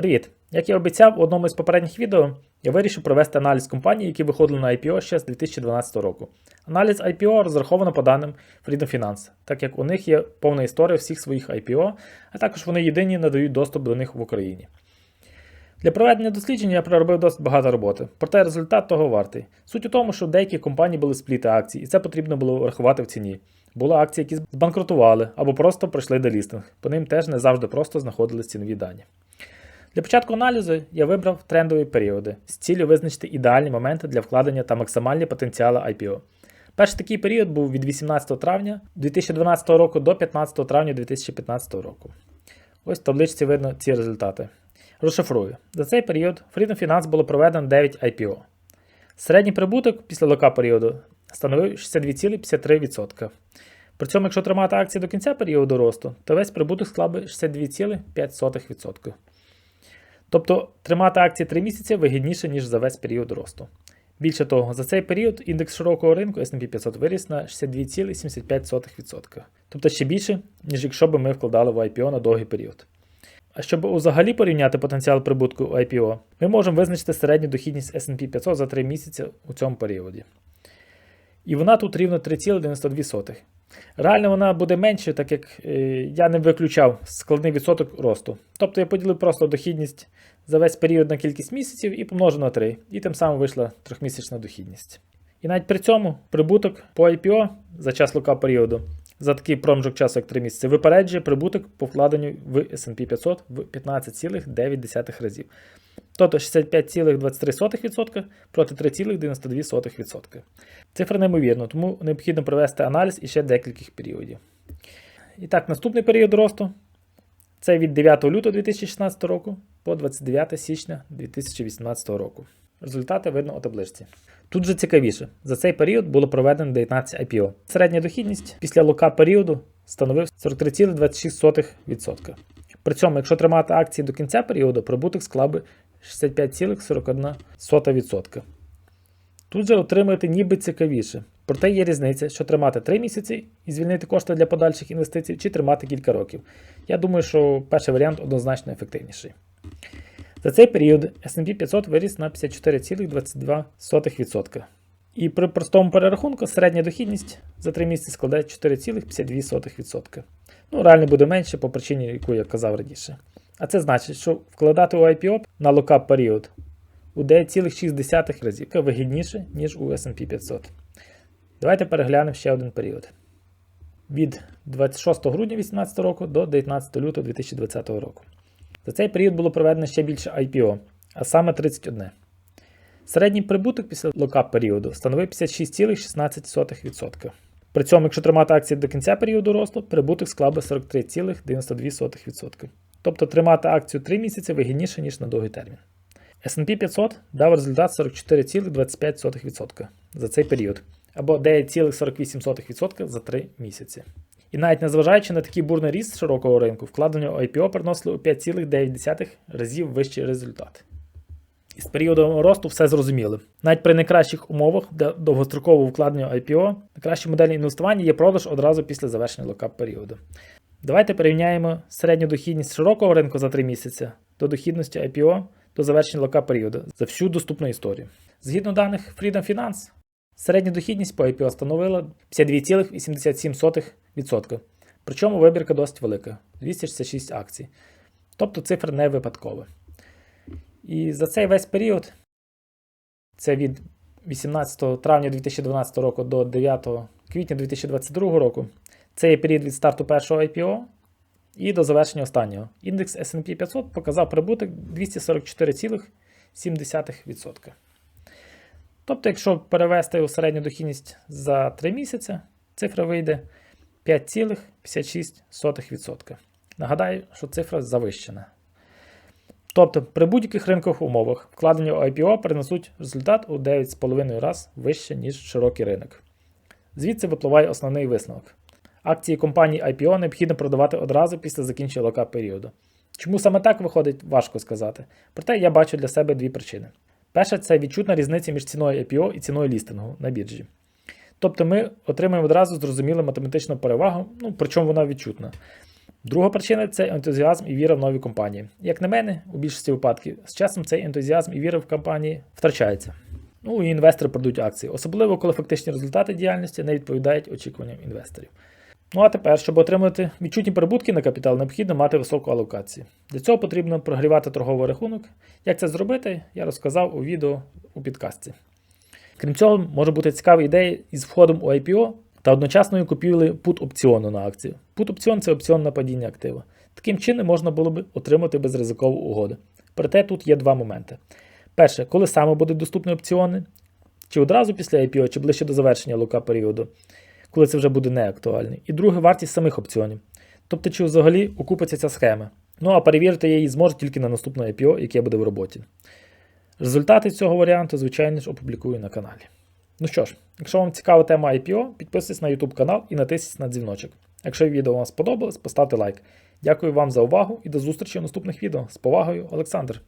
Привіт! Як і обіцяв у одному із попередніх відео, я вирішив провести аналіз компаній, які виходили на IPO ще з 2012 року. Аналіз IPO розраховано по даним Freedom Finance, так як у них є повна історія всіх своїх IPO, а також вони єдині надають доступ до них в Україні. Для проведення дослідження я проробив досить багато роботи, проте результат того вартий. Суть у тому, що в деяких компаній були спліти акцій, і це потрібно було врахувати в ціні. Були акції, які збанкрутували або просто пройшли делістинг. По ним теж не завжди просто знаходились цінові дані. Для початку аналізу я вибрав трендові періоди з ціллю визначити ідеальні моменти для вкладення та максимальні потенціали IPO. Перший такий період був від 18 травня 2012 року до 15 травня 2015 року. Ось в табличці видно ці результати. Розшифрую. За цей період Freedom Finance було проведено 9 IPO. Середній прибуток після лока періоду становив 62,53%. При цьому, якщо тримати акції до кінця періоду росту, то весь прибуток склав би 62,5%. Тобто тримати акції 3 місяці вигідніше, ніж за весь період росту. Більше того, за цей період індекс широкого ринку SP 500 виріс на 62,75%. Тобто ще більше, ніж якщо б ми вкладали в IPO на довгий період. А щоб взагалі порівняти потенціал прибутку IPO, ми можемо визначити середню дохідність SP 500 за 3 місяці у цьому періоді. І вона тут рівно 3,92. Реально вона буде менше, так як е, я не виключав складний відсоток росту. Тобто я поділив просто дохідність за весь період на кількість місяців і помножив на 3, і тим самим вийшла трьохмісячна дохідність. І навіть при цьому прибуток по IPO за час лука періоду за такий проміжок часу, як 3 місяці, випереджує прибуток по вкладенню в SP 500 в 15,9 разів. Тобто 65,23% проти 3,92%. Цифра неймовірна, тому необхідно провести аналіз іще декількох періодів. І так, наступний період росту це від 9 лютого 2016 року по 29 січня 2018 року. Результати видно у табличці. Тут же цікавіше, за цей період було проведено 19 IPO. Середня дохідність після лока періоду становив 43,26%. При цьому, якщо тримати акції до кінця періоду, прибуток склав би 65,41%. Тут же отримуєте ніби цікавіше. Проте є різниця, що тримати 3 місяці і звільнити кошти для подальших інвестицій, чи тримати кілька років. Я думаю, що перший варіант однозначно ефективніший. За цей період SP 500 виріс на 54,22%. І при простому перерахунку середня дохідність за 3 місяці складає 4,52%. Ну, реально буде менше по причині, яку я казав раніше. А це значить, що вкладати у IPO на локап період у 9,6 разів вигідніше, ніж у SP 500. Давайте переглянемо ще один період. Від 26 грудня 2018 року до 19 лютого 2020 року. За цей період було проведено ще більше IPO, а саме 31. Середній прибуток після локап періоду становив 56,16%. При цьому, якщо тримати акції до кінця періоду росту, прибуток склав би 43,92%. Тобто тримати акцію 3 місяці вигідніше, ніж на довгий термін. SP 500 дав результат 44,25% за цей період, або 9,48% за 3 місяці. І навіть незважаючи на такий бурний ріст широкого ринку, вкладення IPO приносили у 5,9 разів вищий результат. І з періодом росту все зрозуміло. Навіть при найкращих умовах для довгострокового вкладення IPO, найкращі моделі інвестування є продаж одразу після завершення локап періоду. Давайте порівняємо середню дохідність широкого ринку за 3 місяці до дохідності IPO до завершення лока періоду за всю доступну історію. Згідно даних Freedom Finance, середня дохідність по IPO становила 52,87%. Причому вибірка досить велика 266 акцій. Тобто цифра не випадкова. І за цей весь період, це від 18 травня 2012 року до 9 квітня 2022 року, це є період від старту першого IPO і до завершення останнього. Індекс SP 500 показав прибуток 244,7%. Тобто, якщо перевести у середню дохідність за 3 місяці, цифра вийде 5,56%. Нагадаю, що цифра завищена. Тобто, при будь-яких ринкових умовах вкладення у IPO принесуть результат у 9,5 раз вище, ніж широкий ринок. Звідси випливає основний висновок. Акції компанії IPO необхідно продавати одразу після закінчення лока періоду. Чому саме так виходить, важко сказати. Проте я бачу для себе дві причини. Перша це відчутна різниця між ціною IPO і ціною лістингу на біржі. Тобто ми отримаємо одразу зрозумілу математичну перевагу, ну, причому вона відчутна. Друга причина це ентузіазм і віра в нові компанії. Як на мене, у більшості випадків з часом цей ентузіазм і віра в компанії втрачається. Ну і інвестори продають акції, особливо коли фактичні результати діяльності не відповідають очікуванням інвесторів. Ну а тепер, щоб отримати відчутні прибутки на капітал, необхідно мати високу алокацію. Для цього потрібно прогрівати торговий рахунок. Як це зробити, я розказав у відео у підкастці. Крім цього, може бути цікава ідея із входом у IPO та одночасною купівлею пут опціону на акцію. Пут опціон це опціон на падіння актива. Таким чином можна було б отримати безризикову угоду. Проте тут є два моменти. Перше, коли саме будуть доступні опціони, чи одразу після IPO, чи ближче до завершення лука періоду, коли це вже буде не актуальний. І друге, вартість самих опціонів. Тобто, чи взагалі окупиться ця схема. Ну а перевірити її зможе тільки на наступне IPO, яке буде в роботі. Результати цього варіанту, звичайно ж, опублікую на каналі. Ну що ж, якщо вам цікава тема IPO, підписуйтесь на YouTube канал і натисніть на дзвіночок. Якщо відео вам сподобалось, поставте лайк. Дякую вам за увагу і до зустрічі у наступних відео. З повагою, Олександр.